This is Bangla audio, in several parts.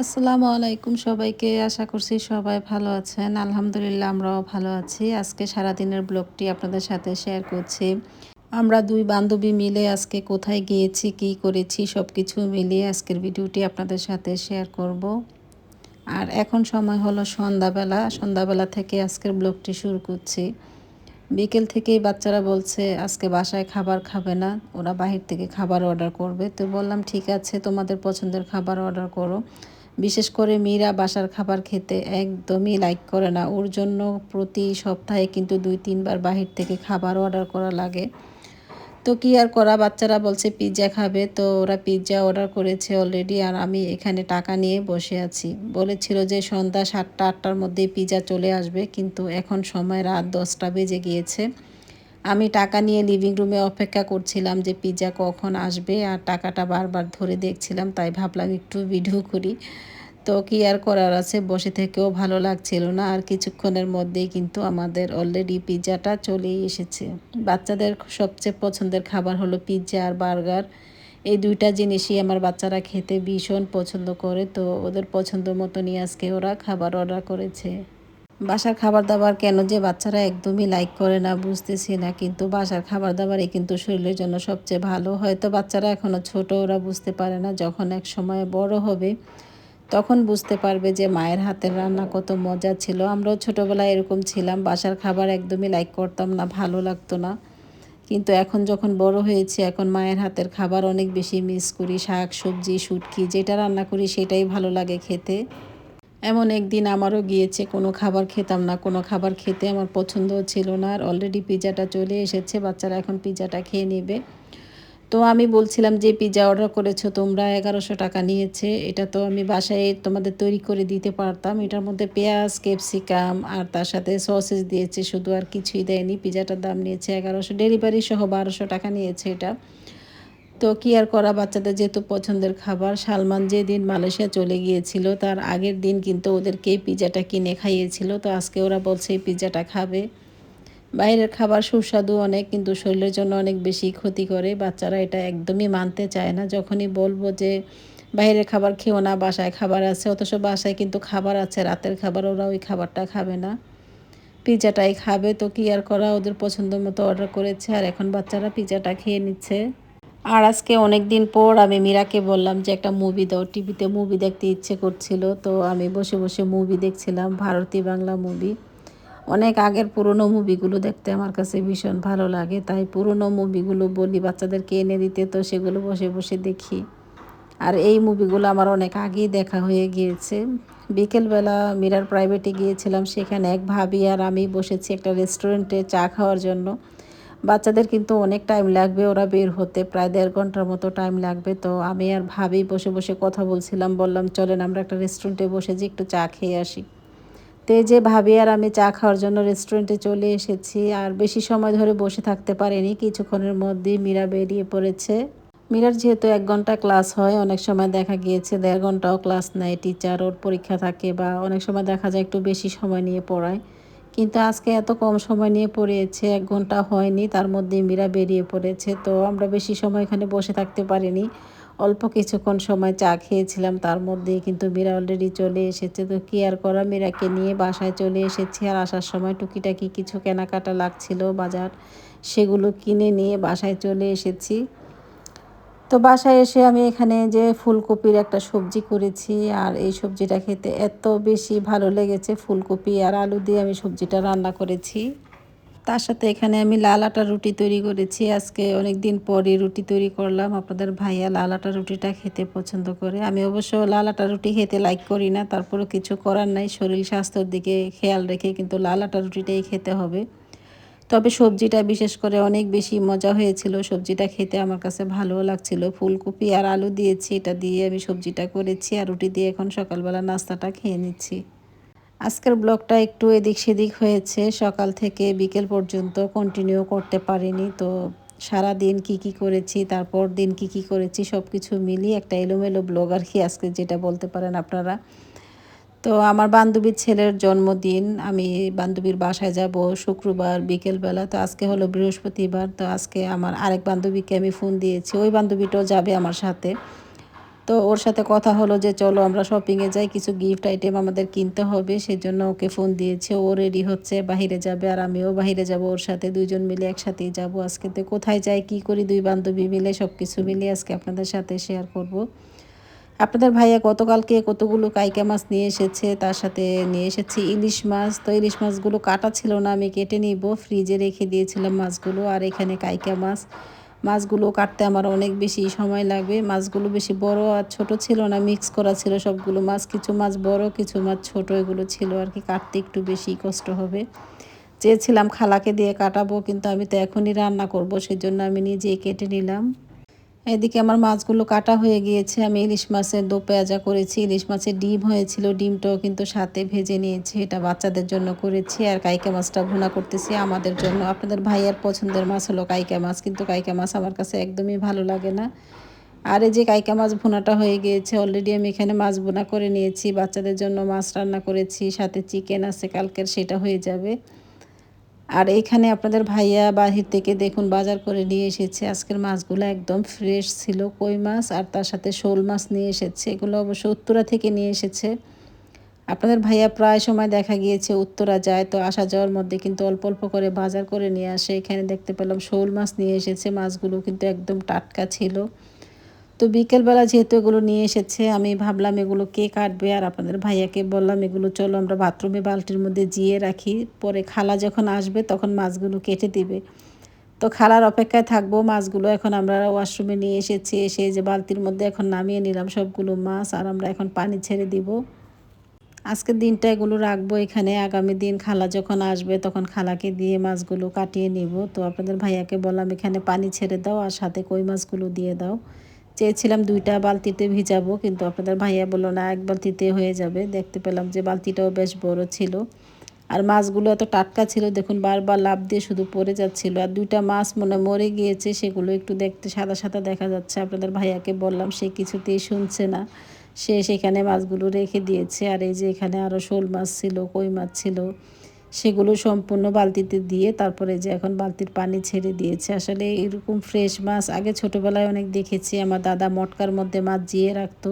আসসালামু আলাইকুম সবাইকে। আশা করছি সবাই ভালো আছেন। আলহামদুলিল্লাহ, আমরাও ভালো আছি। আজকে সারাদিনের ব্লগটি আপনাদের সাথে শেয়ার করছি। আমরা দুই বান্ধবী মিলে আজকে কোথায় গিয়েছি, কি করেছি সব কিছু মিলিয়ে আজকের ভিডিওটি আপনাদের সাথে শেয়ার করব। আর এখন সময় হলো সন্ধ্যাবেলা। সন্ধ্যাবেলা থেকে আজকের ব্লগটি শুরু করছি। বিকেল থেকেই বাচ্চারা বলছে, আজকে বাসায় খাবার খাবে না। ওরা বাহির থেকে খাবার অর্ডার করবে। তো বললাম, ঠিক আছে, তোমাদের পছন্দের খাবার অর্ডার করো। বিশেষ করে মীরা বাসার খাবার খেতে একদমই লাইক করে না। ওর জন্য প্রতি সপ্তাহে কিন্তু দুই, তিনবার বাহির থেকে খাবার অর্ডার করা লাগে। তো কি আর করা? বাচ্চারা বলছে পিৎজা খাবে। তো ওরা পিৎজা অর্ডার করেছে অলরেডি আর আমি এখানে টাকা নিয়ে বসে আছি। বলেছিল যে সন্ধ্যা সাতটা, আটটার মধ্যেই পিৎজা চলে আসবে, কিন্তু এখন সময় রাত দশটা বেজে গিয়েছে। আমি টাকা নিয়ে লিভিং রুমে অপেক্ষা করছিলাম যে পিৎজা কখন আসবে আর টাকাটা বারবার ধরে দেখছিলাম, তাই ভাবলাম একটু ভিডিও করি। তো কি আর করার আছে, বসে থেকেও ভালো লাগছিল না আর কিছুক্ষণের মধ্যেই কিন্তু আমাদের অলরেডি পিৎজাটা চলেই এসেছে। বাচ্চাদের সবচেয়ে পছন্দের খাবার হলো পিৎজা আর বার্গার এই দুইটা জিনিসই আমার বাচ্চারা খেতে ভীষণ পছন্দ করে, তো ওদের পছন্দ মতনই আজকে ওরা খাবার অর্ডার করেছে। বাসার খাবার দাবার কেন যে বাচ্চারা একদমই লাইক করে না বুঝতেছি না, কিন্তু বাসার খাবার দাবারই কিন্তু শরীরের জন্য সবচেয়ে ভালো। হয়তো বাচ্চারা এখনও ছোট, ওরা বুঝতে পারে না, যখন এক সময় বড় হবে তখন বুঝতে পারবে যে মায়ের হাতের রান্না কত মজা ছিল। আমরাও ছোটোবেলায় এরকম ছিলাম, বাসার খাবার একদমই লাইক করতাম না, ভালো লাগতো না। কিন্তু এখন যখন বড় হয়েছে, এখন মায়ের হাতের খাবার অনেক বেশি মিস করি, শাক, সবজি, শুটকি, যেটা রান্না করি সেটাই ভালো লাগে খেতে। এমন একদিন আমারও গিয়েছে, কোনো খাবার খেতাম না। কোনো খাবার খেতে আমার পছন্দও ছিল না আর অলরেডি পিজাটা চলে এসেছে, বাচ্চারা এখন পিজাটা খেয়ে নেবে। তো আমি বলছিলাম যে পিজা অর্ডার করেছ, তোমরা এগারোশো টাকা নিয়েছে। এটা তো আমি বাসায় তোমাদের তৈরি করে দিতে পারতাম। এটার মধ্যে পেঁয়াজ, ক্যাপসিকাম আর তার সাথে সসেস দিয়েছে, শুধু আর কিছুই দেয়নি। পিজাটার দাম নিয়েছে এগারোশো। ডেলিভারি সহ বারোশো টাকা নিয়েছে এটা। তো কি আর করা বাচ্চাদের যেহেতু পছন্দের খাবার? সালমান যেদিন মালয়েশিয়া চলে গিয়েছিল, তার আগের দিন কিন্তু ওদেরকে পিজাটা কিনে খাইয়েছিল। তো আজকে ওরা বলছে এই পিজাটা খাবে। বাইরের খাবার সুস্বাদু অনেক, কিন্তু শরীরের জন্য অনেক বেশি ক্ষতি করে বাচ্চারা এটা একদমই মানতে চায় না। যখনই বলব যে বাইরের খাবার খেও না, বাসায় খাবার আছে, অথচ বাসায় কিন্তু খাবার আছে, রাতের খাবার ওরা ওই খাবারটা খাবে না। পিজাটাই খাবে। তো কি আর করা? ওদের পছন্দ মতো অর্ডার করেছে। আর এখন বাচ্চারা পিজাটা খেয়ে নিচ্ছে। আর আজকে অনেক দিন পর আমি মীরাকে বললাম যে একটা মুভি দাও, টিভিতে মুভি দেখতে ইচ্ছে করছিল, তো আমি বসে বসে মুভি দেখছিলাম, ভারতী বাংলা মুভি অনেক আগের পুরনো মুভিগুলো দেখতে আমার কাছে ভীষণ ভালো লাগে, তাই পুরনো মুভিগুলো বলি, বাচ্চাদেরকে এনে দিতে তো সেগুলো বসে বসে দেখি। আর এই মুভিগুলো আমার অনেক আগেই দেখা হয়ে গিয়েছে। বিকেলবেলা মিরার প্রাইভেটে গিয়েছিলাম, সেখানে এক ভাবি আর আমি বসেছি একটা রেস্টুরেন্টে চা খাওয়ার জন্য। বাচ্চাদের কিন্তু অনেক টাইম লাগবে, ওরা বের হতে, প্রায় দেড় ঘণ্টার মতো টাইম লাগবে। তো আমি আর ভাবি বসে বসে কথা বলছিলাম, বললাম, চলেন আমরা একটা রেস্টুরেন্টে বসে যে একটু চা খেয়ে আসি। তো যে ভাবি আর আমি চা খাওয়ার জন্য রেস্টুরেন্টে চলে এসেছি, আর বেশি সময় ধরে বসে থাকতে পারিনি, কিছুক্ষণের মধ্যেই মীরা বেরিয়ে পড়েছে। মীরার যেহেতু এক ঘণ্টা ক্লাস হয়, অনেক সময় দেখা গিয়েছে, দেড় ঘন্টাও ক্লাস নেয় টিচার ওর পরীক্ষা থাকে বা অনেক সময় দেখা যায় একটু বেশি সময় নিয়ে পড়ায়। কিন্তু আজকে এত কম সময় নিয়ে পড়িয়েছে, এক ঘণ্টা হয়নি, তার মধ্যে মীরা বেরিয়ে পড়েছে। তো আমরা বেশি সময় এখানে বসে থাকতে পারিনি। অল্প কিছুক্ষণ সময় চা খেয়েছিলাম, তার মধ্যে কিন্তু মীরা অলরেডি চলে এসেছে। তো কি আর করা, মীরাকে নিয়ে বাসায় চলে এসেছি। আর আসার সময় টুকিটাকি কিছু কেনাকাটা লাগছিল বাজার, সেগুলো কিনে নিয়ে বাসায় চলে এসেছি। তো বাসায় এসে আমি এখানে যে ফুলকপির একটা সবজি করেছি, আর এই সবজিটা খেতে এত বেশি ভালো লেগেছে ফুলকপি আর আলু দিয়ে আমি সবজিটা রান্না করেছি। তার সাথে এখানে আমি লাল আটা রুটি তৈরি করেছি। আজকে অনেক দিন পরে রুটি তৈরি করলাম। আপনাদের ভাইয়া লাল আটা রুটিটা খেতে পছন্দ করে। আমি অবশ্য লাল আটা রুটি খেতে লাইক করি না, তারপরেও কিছু করার নাই। শরীর স্বাস্থ্যের দিকে খেয়াল রেখে কিন্তু লাল আটা রুটিটাই খেতে হবে। তবে সবজিটা বিশেষ করে অনেক বেশি মজা হয়েছিল। সবজিটা খেতে আমার কাছে ভালো লাগছিল। ফুলকপি আর আলু দিয়েছি, এটা দিয়ে আমি সবজিটা করেছি আর রুটি দিয়ে এখন সকালবেলা নাস্তাটা খেয়ে নিচ্ছি। আজকের ব্লগটা একটু এদিক সেদিক হয়েছে। সকাল থেকে বিকেল পর্যন্ত কন্টিনিউ করতে পারিনি। তো সারা দিন কি কি করেছি, তারপর দিন কি কি করেছি সব কিছু মিলিয়ে একটা এলোমেলো ব্লগ আর কি আজকে, যেটা বলতে পারেন আপনারা। তো আমার বান্ধবীর ছেলের জন্মদিন, আমি বান্ধবীর বাসায় যাব শুক্রবার বিকেলবেলা, তো আজকে হলো বৃহস্পতিবার, তো আজকে আমার আরেক বান্ধবীকে আমি ফোন দিয়েছি, ওই বান্ধবীটাও যাবে আমার সাথে। তো ওর সাথে কথা হলো যে, চলো আমরা শপিংয়ে যাই, কিছু গিফট আইটেম আমাদের কিনতে হবে সেজন্য ওকে ফোন দিয়েছে, ও রেডি হচ্ছে, বাহিরে যাবে আর আমিও বাহিরে যাব ওর সাথে, দুইজন মিলে একসাথেই যাব আজকে। তো কোথায় যাই, কি করি, দুই বান্ধবী মিলে সব কিছু মিলে আজকে আপনাদের সাথে শেয়ার করব। আপনাদের ভাইয়া গতকালকে কতগুলো কাইকা মাছ নিয়ে এসেছে? তার সাথে নিয়ে এসেছি ইলিশ মাছ। তো ইলিশ মাছগুলো কাটা ছিল না, আমি কেটে নিব। ফ্রিজে রেখে দিয়েছিলাম মাছগুলো আর এখানে কাইকা মাছ। মাছগুলো কাটতে আমার অনেক বেশি সময় লাগবে। মাছগুলো বেশি বড় আর ছোট ছিল না, মিক্স করা ছিল সবগুলো মাছ। কিছু মাছ বড়, কিছু মাছ ছোট, এগুলো ছিল আর কি। কাটতে একটু বেশি কষ্ট হবে। চেয়েছিলাম খালাকে দিয়ে কাটাবো, কিন্তু আমি তো এখনই রান্না করব, সেজন্য আমি নিজেই কেটে নিলাম। এদিকে আমার মাছগুলো কাটা হয়ে গিয়েছে। আমি ইলিশ মাছের দো পেঁয়াজা করেছি। ইলিশ মাছের ডিম হয়েছিল। ডিমটাও কিন্তু সাথে ভেজে নিয়েছি। এটা বাচ্চাদের জন্য করেছি আর কাইকা মাছটা ভুনা করতেছি আমাদের জন্য। আপনাদের ভাইয়ার পছন্দের মাছ হলো কাইকা মাছ, কিন্তু কাইকা মাছ আমার কাছে একদমই ভালো লাগে না। আর এই যে কাইকা মাছ ভুনাটা হয়ে গিয়েছে অলরেডি আমি এখানে মাছ ভুনা করে নিয়েছি। বাচ্চাদের জন্য মাছ রান্না করেছি। সাথে চিকেন আছে, কালকের সেটা হয়ে যাবে। আর এখানে আপনাদের ভাইয়া বাহির থেকে দেখুন, বাজার করে নিয়ে এসেছে। আজকের মাছগুলো একদম ফ্রেশ ছিল, কই মাছ আর তার সাথে শোল মাছ নিয়ে এসেছে। এগুলো অবশ্য উত্তরা থেকে নিয়ে এসেছে। আপনাদের ভাইয়া প্রায় সময় দেখা গিয়েছে, উত্তরা যায় তো আসা যাওয়ার মধ্যে কিন্তু অল্প অল্প করে বাজার করে নিয়ে আসে। এখানে দেখতে পেলাম শোল মাছ নিয়ে এসেছে, মাছগুলো কিন্তু একদম টাটকা ছিল। তো বিকেলবেলা যেহেতু এগুলো নিয়ে এসেছে, আমি ভাবলাম এগুলো কে কাটবে? আর আপনাদের ভাইয়াকে বললাম, এগুলো চলো আমরা বাথরুমে বালতির মধ্যে জিয়ে রাখি। পরে খালা যখন আসবে, তখন মাছগুলো কেটে দিবে। তো খালার অপেক্ষায় থাকব, মাছগুলো এখন আমরা ওয়াশরুমে নিয়ে এসেছি। এসে যে বালতির মধ্যে এখন নামিয়ে নিলাম সবগুলো মাছ, আর আমরা এখন পানি ছেড়ে দিব। আজকের দিনটা এগুলো রাখব এখানে। আগামী দিন খালা যখন আসবে, তখন খালাকে দিয়ে মাছগুলো কাটিয়ে নিব। তো আপনাদের ভাইয়াকে বললাম, এখানে পানি ছেড়ে দাও, আর সাথে কই মাছগুলো দিয়ে দাও। চেয়েছিলাম দুইটা বালতিতে ভিজাবো, কিন্তু আপনাদের ভাইয়া বলল, না, এক বালতিতে হয়ে যাবে। দেখতে পেলাম যে বালতিটাও বেশ বড় ছিল। আর মাছগুলো এত টাটকা ছিল, দেখুন, বারবার লাভ দিয়ে শুধু পড়ে যাচ্ছিল। আর দুইটা মাছ মনে মরে গিয়েছে, সেগুলো একটু দেখতে সাদা সাদা দেখা যাচ্ছে। আপনাদের ভাইয়াকে বললাম, সে কিছুতেই শুনছে না। সে সেখানে মাছগুলো রেখে দিয়েছে। আর এই যে এখানে আরও শোল মাছ ছিল, কই মাছ ছিল সেগুলো সম্পূর্ণ বালতিতে দিয়ে তারপরে যে এখন বালতির পানি ছেড়ে দিয়েছে। আসলে এরকম ফ্রেশ মাছ আগে ছোটোবেলায় অনেক দেখেছি, আমার দাদা মটকার মধ্যে মাছ জিয়ে রাখতো।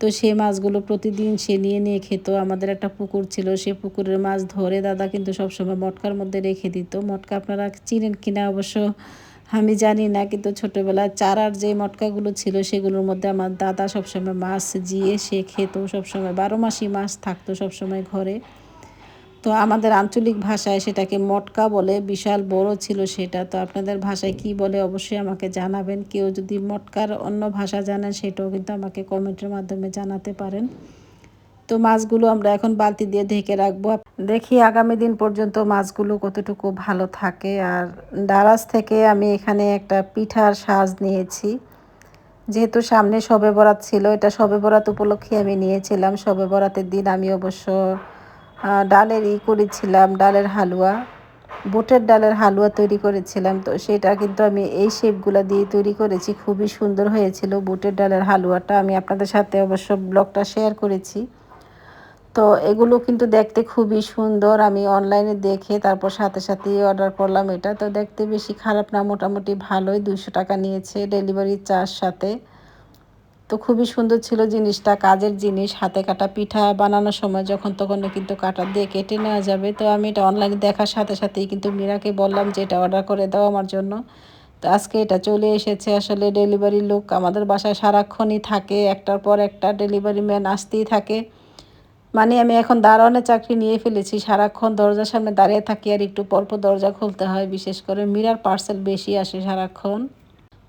তো সেই মাছগুলো প্রতিদিন সে নিয়ে নিয়ে খেত। আমাদের একটা পুকুর ছিল, সে পুকুরের মাছ ধরে দাদা কিন্তু সবসময় মটকার মধ্যে রেখে দিত। মটকা আপনারা চিনেন কিনা অবশ্য আমি জানি না, কিন্তু ছোটোবেলায় চারার যে মটকাগুলো ছিল সেগুলোর মধ্যে আমার দাদা সবসময় মাছ জিয়ে সে খেত। সবসময় বারো মাসই মাছ থাকতো সবসময় ঘরে। তো আমাদের আঞ্চলিক ভাষায় সেটাকে মটকা বলে, বিশাল বড় ছিল সেটা। তো আপনাদের ভাষায় কি বলে অবশ্যই আমাকে জানাবেন। কেউ যদি মটকার অন্য ভাষা জানেন, সেটাও কিন্তু আমাকে কমেন্টের মাধ্যমে জানাতে পারেন। তো মাছগুলো আমরা এখন বালতি দিয়ে ঢেকে রাখব। দেখি আগামী দিন পর্যন্ত মাছগুলো কতটুকু ভালো থাকে। আর দারাজ থেকে আমি এখানে একটা পিঠার সাজ নিয়েছি। যেহেতু সামনে সবে বরাত ছিল, এটা সবে বরাত উপলক্ষে আমি নিয়েছিলাম। সবে বরাতের দিন আমি অবশ্য ডালের ই করেছিলাম, ডালের হালুয়া, বুটের ডালের হালুয়া তৈরি করেছিলাম। তো সেটা কিন্তু আমি এই শেপগুলো দিয়ে তৈরি করেছি, খুবই সুন্দর হয়েছিল বুটের ডালের হালুয়াটা। আমি আপনাদের সাথে অবশ্য ব্লগটা শেয়ার করেছি। তো এগুলো কিন্তু দেখতে খুবই সুন্দর, আমি অনলাইনে দেখে তারপর সাথে সাথেই অর্ডার করলাম এটা। তো দেখতে বেশি খারাপ না, মোটামুটি ভালোই দুশো টাকা নিয়েছে ডেলিভারি চার্জ সাথে। তো খুবই সুন্দর ছিল জিনিসটা, কাজের জিনিস, হাতে কাটা পিঠা বানানোর সময় যখন তখন কিন্তু কাটা দিয়ে কেটে নেওয়া যাবে। তো আমি এটা অনলাইনে দেখার সাথে সাথেই কিন্তু মীরাকে বললাম যে এটা অর্ডার করে দাও আমার জন্য। তো আজকে এটা চলে এসেছে আসলে ডেলিভারি লোক। আমাদের বাসায় সারাক্ষণই থাকে, একটার পর একটা ডেলিভারি ম্যান আসতেই থাকে। মানে আমি এখন দারোয়ানের চাকরি নিয়ে ফেলেছি, সারাক্ষণ দরজার সামনে দাঁড়িয়ে থাকি আর একটু পরপর দরজা খুলতে হয়। বিশেষ করে মীরার পার্সেল বেশি আসে সারাক্ষণ।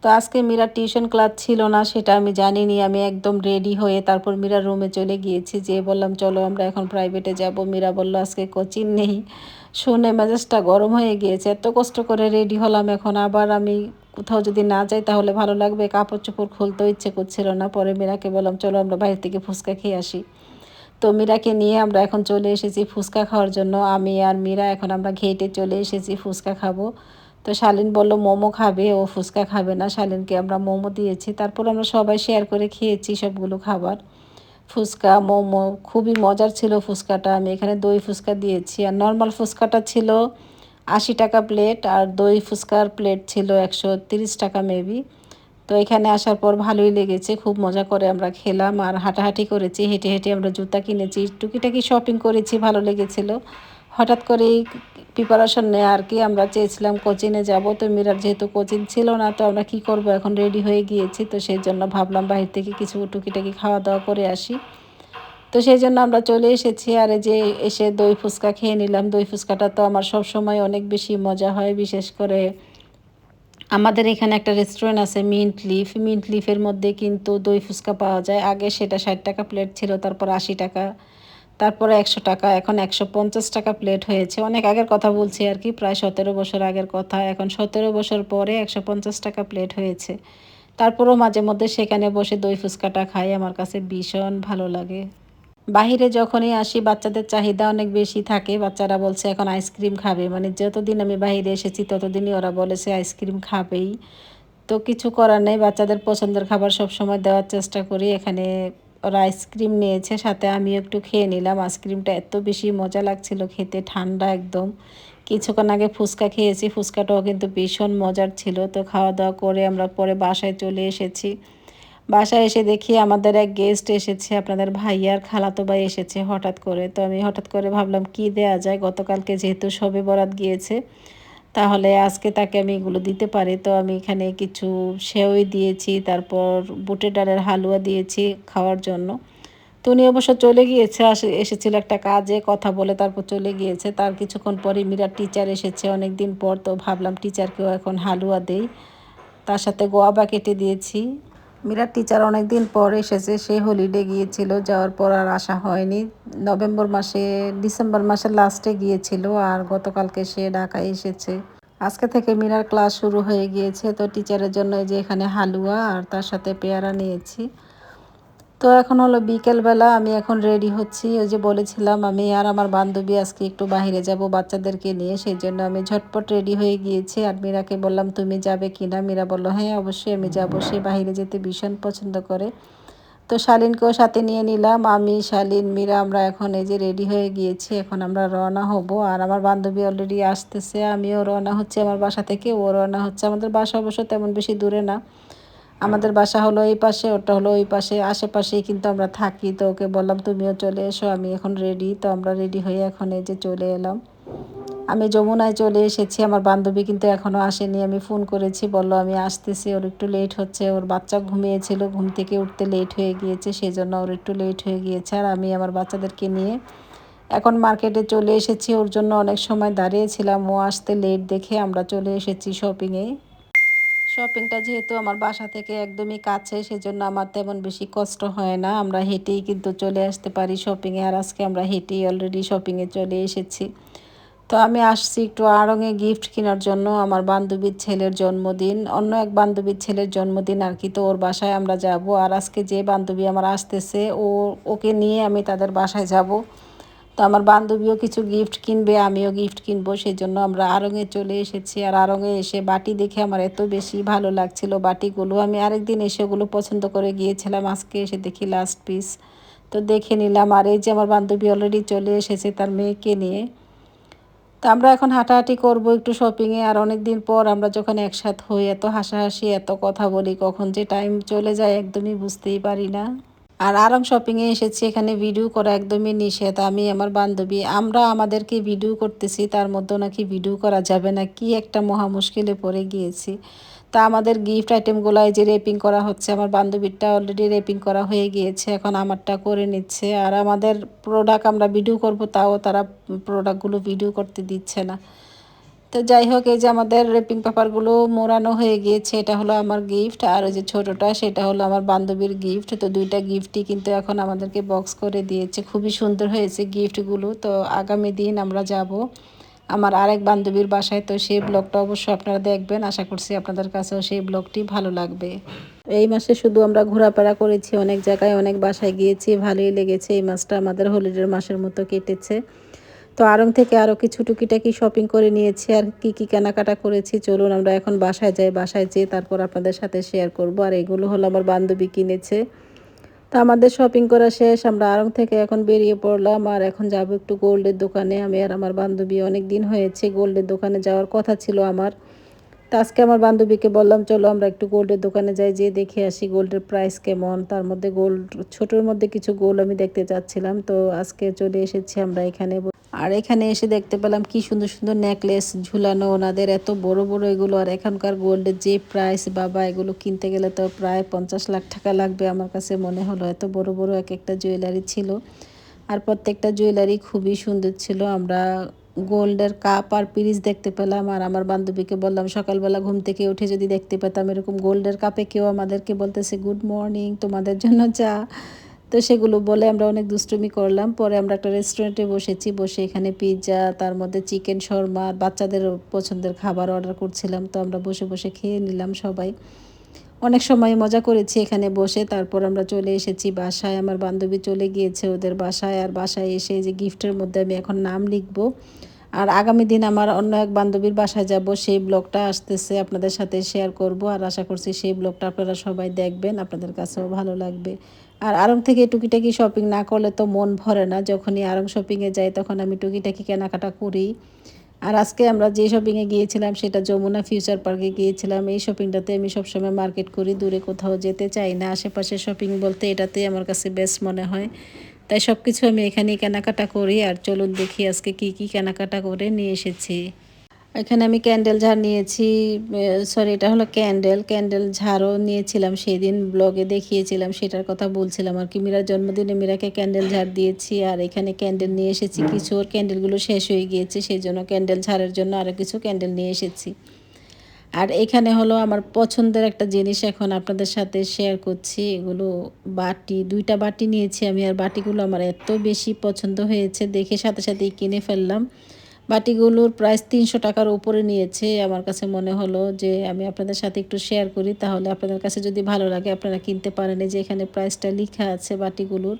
তো আজকে মীরা টিউশন ক্লাস ছিল না, সেটা আমি জানিনি। আমি একদম রেডি হয়ে তারপর মীরার রুমে চলে গিয়েছি যে বললাম, চলো আমরা এখন প্রাইভেটে যাব। মীরা বলল, আজকে কোচিং নেই। শুনে মেজাজটা গরম হয়ে গিয়েছে। এত কষ্ট করে রেডি হলাম এখন। আবার আমি কোথাও যদি না যাই, তাহলে ভালো লাগবে। কাপড় চোপড় খুলতেও ইচ্ছে করছিল না। পরে মীরাকে বললাম, চলো আমরা বাইরে থেকে ফুচকা খেয়ে আসি। তো মীরাকে নিয়ে আমরা এখন চলে এসেছি ফুচকা খাওয়ার জন্য। আমি আর মীরা এখন আমরা ঘেটে চলে এসেছি ফুচকা খাব। তো শালিন বলল, মোমো খাবে, ও ফুচকা খাবে না। শালিনকে আমরা মোমো দিয়েছি। তারপর আমরা সবাই শেয়ার করে খেয়েছি সবগুলো খাবার। ফুচকা, মোমো, খুবই মজার ছিল ফুচকাটা। আমি এখানে দই ফুচকা দিয়েছি। আর নর্মাল ফুচকাটা ছিল আশি টাকা প্লেট আর দই ফুচকার প্লেট ছিল একশো তিরিশ টাকা মেবি তো এখানে আসার পর ভালোই লেগেছে। খুব মজা করে আমরা খেলাম আর হাঁটাহাঁটি করেছি। হেঁটে হেঁটে আমরা জুতা কিনেছি। টুকিটাকি শপিং করেছি। ভালো লেগেছিল। হঠাৎ করেই প্রিপারেশন নেয় আর কি, আমরা চেয়েছিলাম কোচিংয়ে যাব। তো মিরার যেহেতু কোচিং ছিল না, তো আমরা কি করব? এখন রেডি হয়ে গিয়েছি। তো সেই জন্য ভাবলাম বাহির থেকে কিছু টুকিটাকি খাওয়া দাওয়া করে আসি। তো সেই জন্য আমরা চলে এসেছি। আর যে এসে দই ফুচকা খেয়ে নিলাম। দই ফুচকাটা তো আমার সব সময় অনেক বেশি মজা হয়। বিশেষ করে আমাদের এখানে একটা রেস্টুরেন্ট আছে মিন্ট লিফ মিন্ট লিফের মধ্যে কিন্তু দই ফুচকা পাওয়া যায়। আগে সেটা ষাট টাকা প্লেট ছিল, তারপর আশি টাকা। তারপরে একশো টাকা, এখন একশো পঞ্চাশ টাকা প্লেট হয়েছে। অনেক আগের কথা বলছি আর কি, প্রায় সতেরো বছর আগের কথা। এখন সতেরো বছর পরে একশো পঞ্চাশ টাকা প্লেট হয়েছে। তারপরেও মাঝে মধ্যে সেখানে বসে দই ফুচকাটা খাই, আমার কাছে ভীষণ ভালো লাগে। বাহিরে যখনই আসি, বাচ্চাদের চাহিদা অনেক বেশি থাকে। বাচ্চারা বলছে, এখন আইসক্রিম খাবে। মানে যতদিন আমি বাহিরে এসেছি, ততদিনই ওরা বলেছে আইসক্রিম খাবেই। তো কিছু করার নেই, বাচ্চাদের পছন্দের খাবার সব সময় দেওয়ার চেষ্টা করি। এখানে ওরা আইসক্রিম নিয়েছে, সাথে আমি একটু খেয়ে নিলাম। আইসক্রিমটা এত বেশি মজা লাগছিল খেতে, ঠান্ডা একদম। কিছুক্ষণ আগে ফুচকা খেয়েছি, ফুচকাটাও কিন্তু ভীষণ মজার ছিল। তো খাওয়া দাওয়া করে আমরা পরে বাসায় চলে এসেছি। বাসায় এসে দেখি আমাদের এক গেস্ট এসেছে, আপনাদের ভাইয়ার খালাতো ভাই এসেছে হঠাৎ করে। তো আমি হঠাৎ করে ভাবলাম, কি দেয়া যায়? গতকালকে যেহেতু সবে বরাত গিয়েছে তাহলে আজকে তাকে আমি এগুলো দিতে পারি। তো আমি এখানে কিছু সেওই দিয়েছি, তারপর বুটে ডালের হালুয়া দিয়েছি খাওয়ার জন্য। তো উনি অবশ্য চলে গিয়েছে এসেছিল একটা কাজে কথা বলে তারপর চলে গিয়েছে। তার কিছুক্ষণ পরে মিরার টিচার এসেছে অনেক দিন পর তো ভাবলাম টিচারকেও এখন হালুয়া দেই। তার সাথে গোয়াবা কেটে দিয়েছি। মিরার টিচার অনেক দিন পর এসেছে, সে হলিডে গিয়েছিল, যাওয়ার পর আর আসা হয়নি। নভেম্বর মাসে, ডিসেম্বর মাসের লাস্টে গিয়েছিল আর গতকালকে সে ঢাকায় এসেছে। আজকে থেকে মীরার ক্লাস শুরু হয়ে গিয়েছে, তো টিচারের জন্য যে এখানে হালুয়া আর তার সাথে পেয়ারা নিয়েছি। তো এখন হলো বিকেলবেলা আমি এখন রেডি হচ্ছি। ওই যে বলেছিলাম আমি আর আমার বান্ধবী আজকে একটু বাহিরে যাব বাচ্চাদেরকে নিয়ে, সেই জন্য আমি ঝটপট রেডি হয়ে গিয়েছি। আর মীরাকে বললাম, তুমি যাবে কি না? মীরা বলল হ্যাঁ অবশ্যই আমি যাব। সে বাহিরে যেতে ভীষণ পছন্দ করে। তো শালিনকেও সাথে নিয়ে নিলাম। আমি, শালিন, মীরা, আমরা এখন এই যে রেডি হয়ে গিয়েছি। এখন আমরা রওনা হব। আর আমার বান্ধবী অলরেডি আসতেছে। আমিও রওনা হচ্ছে আমার বাসা থেকে। ও রওনা হচ্ছে। আমাদের বাসা অবশ্য তেমন বেশি দূরে না। আমাদের বাসা হলো এই পাশে, ওটা হলো ওই পাশে, আশেপাশেই কিন্তু আমরা থাকি। তো ওকে বললাম, তুমিও চলে এসো, আমি এখন রেডি তো আমরা রেডি হয়ে এখন এই যে চলে এলাম। আমি যমুনায় চলে এসেছি, আমার বান্ধবী কিন্তু এখনও আসেনি। আমি ফোন করেছি, বলল, আমি আসতেছি, ওর একটু লেট হচ্ছে, ওর বাচ্চা ঘুমিয়েছিল, ঘুম থেকে উঠতে লেট হয়ে গিয়েছে সেই জন্য ওর একটু লেট হয়ে গিয়েছে, আর আমি আমার বাচ্চাদেরকে নিয়ে এখন মার্কেটে চলে এসেছি। ওর জন্য অনেক সময় দাঁড়িয়েছিলাম, ও আসতে লেট দেখে আমরা চলে এসেছি শপিংয়ে শপিংটা যেহেতু আমার বাসা থেকে একদমই কাছে, সেজন্য আমার তেমন বেশি কষ্ট হয় না। আমরা হেঁটেই কিন্তু চলে আসতে পারি শপিংয়ে আর আজকে আমরা হেঁটেই অলরেডি শপিংয়ে চলে এসেছি। তো আমি আসছি একটু আড়ঙে গিফট কেনার জন্য আমার বান্ধবীর ছেলের জন্মদিন। অন্য এক বান্ধবীর ছেলের জন্মদিন আর কি, তো ওর বাসায় আমরা যাব। আর আজকে যে বান্ধবী আমার আসতেছে, ও, ওকে নিয়ে আমি তাদের বাসায় যাব। তো আমার বান্ধবীও কিছু গিফট কিনবে, আমিও গিফট কিনবো সেই জন্য আমরা আরঙে চলে এসেছি। আর আরঙে এসে বাটি দেখে আমার এত বেশি ভালো লাগছিল বাটিগুলো। আমি আরেকদিন এসে ওগুলো পছন্দ করে গিয়েছিলাম, আজকে এসে দেখি লাস্ট পিস তো দেখে নিলাম, আর এই যে আমার বান্ধবী অলরেডি চলে এসেছে তার মেয়েকে নিয়ে। তো আমরা এখন হাঁটাহাঁটি করব একটু শপিংয়ে আর অনেক দিন পর আমরা যখন একসাথ হই, এত হাসাহাসি, এত কথা বলি, কখন যে টাইম চলে যায় একদমই বুঝতেই পারি না। আর আরাম শপিংয়ে এসেছি, এখানে ভিডিও করা একদমই নিষেধ। আমি আমার বান্ধবী, আমরা আমাদেরকে ভিডিও করতেছি, তার মধ্যে নাকি ভিডিও করা যাবে না, কি একটা মহা মুশকিলে পড়ে গিয়েছি। তা আমাদের গিফট আইটেমগুলো যে রেপিং করা হচ্ছে, আমার বান্ধবীরটা অলরেডি রেপিং করা হয়ে গিয়েছে, এখন আমারটা করে নিচ্ছে। আর আমাদের প্রোডাক্ট আমরা ভিডিও করব, তাও তারা প্রোডাক্টগুলো ভিডিও করতে দিচ্ছে না। তো যাই হোক, এই যে আমাদের রেপিং পেপারগুলো মোড়ানো হয়ে গিয়েছে, এটা হলো আমার গিফট আর ওই যে ছোটোটা, সেটা হলো আমার বান্ধবীর গিফট তো দুইটা গিফটই কিন্তু এখন আমাদেরকে বক্স করে দিয়েছে। খুবই সুন্দর হয়েছে গিফটগুলো তো আগামী দিন আমরা যাব। আমার আরেক বান্ধবীর বাসায়, তো সেই ব্লগটা অবশ্যই আপনারা দেখবেন, আশা করছি আপনাদের কাছেও সেই ব্লগটি ভালো লাগবে। এই মাসে শুধু আমরা ঘোরাফেরা করেছি, অনেক জায়গায় অনেক বাসায় গিয়েছি, ভালোই লেগেছে, এই মাসটা আমাদের হলিডের মাসের মতো কেটেছে। তো আরং থেকে আরও কিছু টুকিটাকি শপিং করে নিয়েছি আর কি কি কেনাকাটা করেছি। চলুন আমরা এখন বাসায় যাই, বাসায় যেয়ে তারপর আপনাদের সাথে শেয়ার করব। আর এগুলো হলো আমার বান্ধবী কিনেছে। তো আমাদের শপিং করা শেষ, আমরা আরং থেকে এখন বেরিয়ে পড়লাম। আর এখন যাব একটু গোল্ডের দোকানে। আমি আর আমার বান্ধবী অনেক দিন হয়েছে গোল্ডের দোকানে যাওয়ার কথা ছিল আমার। তো আজকে আমার বান্ধবীকে বললাম, চলো আমরা একটু গোল্ডের দোকানে যাই, যেয়ে দেখে আসি গোল্ডের প্রাইস কেমন। তার মধ্যে গোল্ড, ছোটোর মধ্যে কিছু গোল্ড আমি দেখতে চাচ্ছিলাম। তো আজকে চলে এসেছি আমরা এখানে। আর এখানে এসে দেখতে পেলাম কি সুন্দর সুন্দর নেকলেস ঝুলানো ওনাদের, এত বড় বড় এগুলো। আর এখনকার গোল্ডের যে প্রাইস বাবা, এগুলো কিনতে গেলে তো প্রায় পঞ্চাশ লাখ টাকা লাগবে আমার কাছে মনে হলো। এত বড় বড় এক একটা জুয়েলারি ছিল। আর প্রত্যেকটা জুয়েলারি খুবই সুন্দর ছিল। আমরা গোল্ডের কাপ আর পিরিচ দেখতে পেলাম আর আমার বান্ধবীকে বললাম, সকালবেলা ঘুম থেকে উঠে যদি দেখতে পেতাম এরকম গোল্ডের কাপে কেউ আমাদেরকে বলতেছে, গুড মর্নিং, তোমাদের জন্য চা। তো সেগুলো বলে আমরা অনেক দুষ্টুমি করলাম। পরে আমরা একটা রেস্টুরেন্টে বসেছি, বসে এখানে পিৎজা, তার মধ্যে চিকেন শর্মা বাচ্চাদের পছন্দের খাবার অর্ডার করছিলাম। তো আমরা বসে বসে খেয়ে নিলাম সবাই। অনেক সময় মজা করেছি এখানে বসে, তারপর আমরা চলে এসেছি বাসায়। আমার বান্ধবী চলে গিয়েছে ওদের বাসায় আর বাসায় এসে যে গিফটের মধ্যে আমি এখন নাম লিখব। আর আগামী দিন আমার অন্য এক বান্ধবীর বাসায় যাব। সেই ব্লগটা আসতেছে, আপনাদের সাথে শেয়ার করব। আর আশা করছি সেই ব্লগটা আপনারা সবাই দেখবেন, আপনাদের কাছেও ভালো লাগবে। আর আরং থেকে টুকিটাকি শপিং না করলে তো মন ভরে না। যখনই আরং শপিংয়ে যাই, তখন আমি টুকিটাকি কেনাকাটা করি। আর আজকে আমরা যে শপিংয়ে গিয়েছিলাম, সেটা যমুনা ফিউচার পার্কে গিয়েছিলাম। এই শপিংটাতে আমি সবসময় মার্কেট করি, দূরে কোথাও যেতে চাই না। আশেপাশে শপিং বলতে এটাতেই আমার কাছে বেস্ট মনে হয়। তাই সব কিছু আমি এখানেই কেনাকাটা করি, আর চলুন দেখি আজকে কি কি কেনাকাটা করে নিয়ে এসেছি। এখানে আমি ক্যান্ডেল ঝাড় নিয়েছি সরি এটা হলো ক্যান্ডেল ক্যান্ডেল ঝাড়ও নিয়েছিলাম সেই দিন ব্লগে দেখিয়েছিলাম, সেটার কথা বলছিলাম আর কি। মীরার জন্মদিনে মীরাকে ক্যান্ডেল ঝাড় দিয়েছি আর এখানে ক্যান্ডেল নিয়ে এসেছি, কিছু ওর ক্যান্ডেলগুলো শেষ হয়ে গিয়েছে, সেই জন্য ক্যান্ডেল ঝাড়ের জন্য আরও কিছু ক্যান্ডেল নিয়ে এসেছি। আর এখানে হলো আমার পছন্দের একটা জিনিস এখন আপনাদের সাথে শেয়ার করছি, এগুলো বাটি, দুইটা বাটি নিয়েছি আমি, আর বাটিগুলো আমার এত বেশি পছন্দ হয়েছে, দেখে সাথে সাথেই কিনে ফেললাম। বাটিগুলোর প্রাইস তিনশো টাকার উপরে নিয়েছে। আমার কাছে মনে হলো যে আমি আপনাদের সাথে একটু শেয়ার করি, তাহলে আপনাদের কাছে যদি ভালো লাগে আপনারা কিনতে পারেন। যে এখানে প্রাইসটা লেখা আছে বাটিগুলোর।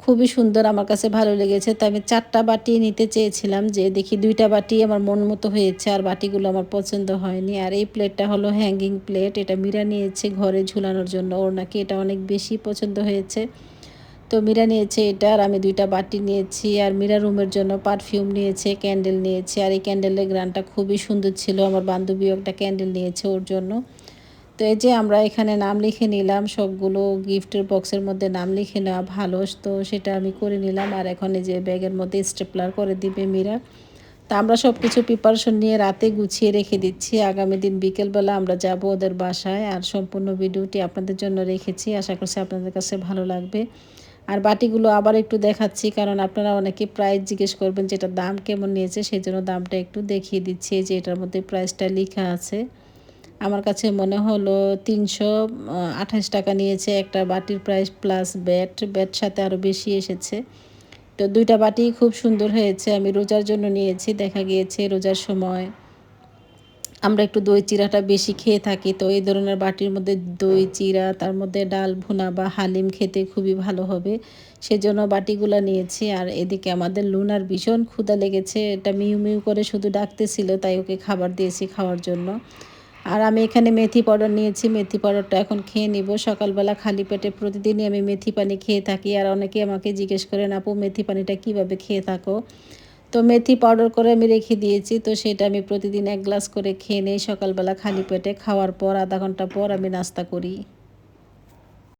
খুবই সুন্দর, আমার কাছে ভালো লেগেছে। তো আমি চারটা বাটি নিতে চেয়েছিলাম যে দেখি দুইটা বাটি আমার মন মতো হয়েছে আর বাটিগুলো আমার পছন্দ হয়নি। আর এই প্লেটটা হলো হ্যাঙ্গিং প্লেট এটা মীরা নিয়েছে ঘরে ঝুলানোর জন্য। ওর নাকি এটা অনেক বেশি পছন্দ হয়েছে। তো মীরা নিয়েছে এটা আর আমি দুইটা বাটি নিয়েছি আর মীরা রুমের জন্য পারফিউম নিয়েছে, ক্যান্ডেল নিয়েছে আর এই ক্যান্ডেলের গ্রানটা খুবই সুন্দর ছিল। আমার বান্ধবীও একটা ক্যান্ডেল নিয়েছে ওর জন্য। তো এই যে আমরা এখানে নাম লিখে নিলাম, সবগুলো গিফটের বক্সের মধ্যে নাম লিখে নেওয়া ভালো, তো সেটা আমি করে নিলাম আর এখন এই যে ব্যাগের মধ্যে স্টেপলার করে দিবে মীরা। তা আমরা সব কিছু প্রিপারেশন নিয়ে রাতে গুছিয়ে রেখে দিচ্ছি। আগামী দিন বিকেলবেলা আমরা যাব ওদের বাসায় আর সম্পূর্ণ ভিডিওটি আপনাদের জন্য রেখেছি। আশা করছি আপনাদের কাছে ভালো লাগবে। আর বাটিগুলো আবার একটু দেখাচ্ছি, কারণ আপনারা অনেকে প্রাইস জিজ্ঞেস করবেন যেটা দাম কেমন নিয়েছে সেই জন্য দামটা একটু দেখিয়ে দিচ্ছি যে এটার মধ্যে প্রাইসটা লেখা আছে। আমার কাছে মনে হলো তিনশো আঠাশ টাকা নিয়েছে একটা বাটির প্রাইস প্লাস ব্যাট ব্যাট সাথে আরও বেশি এসেছে। তো দুইটা বাটি খুব সুন্দর হয়েছে, আমি রোজার জন্য নিয়েছি, দেখা গিয়েছে রোজার সময়। আমরা একটু দই চিরাটা বেশি খেয়ে থাকি, তো এই ধরনের বাটির মধ্যে দই চিরা, তার মধ্যে ডাল ভুনা বা হালিম খেতে খুবই ভালো হবে। সেজন্য বাটিগুলো নিয়েছি। আর এদিকে আমাদের লুনার ভীষণ ক্ষুদা লেগেছে, এটা মিউ মিউ করে শুধু ডাকতেছিল, তাই ওকে খাবার দিয়েছি খাওয়ার জন্য। আর আমি এখানে মেথি পাউডার নিয়েছি, মেথি পাউডারটা এখন খেয়ে নিব। সকালবেলা খালি পেটে প্রতিদিনই আমি মেথি পানি খেয়ে থাকি। আর অনেকে আমাকে জিজ্ঞেস করেন, আপু, মেথি পানিটা কীভাবে খেয়ে থাকো? তো মেথি পাউডার করে আমি রেখে দিয়েছি, তো সেটা আমি প্রতিদিন এক গ্লাস করে খেয়ে নেই। সকালবেলা খালি পেটে খাওয়ার পর আধা ঘণ্টা পর আমি নাস্তা করি।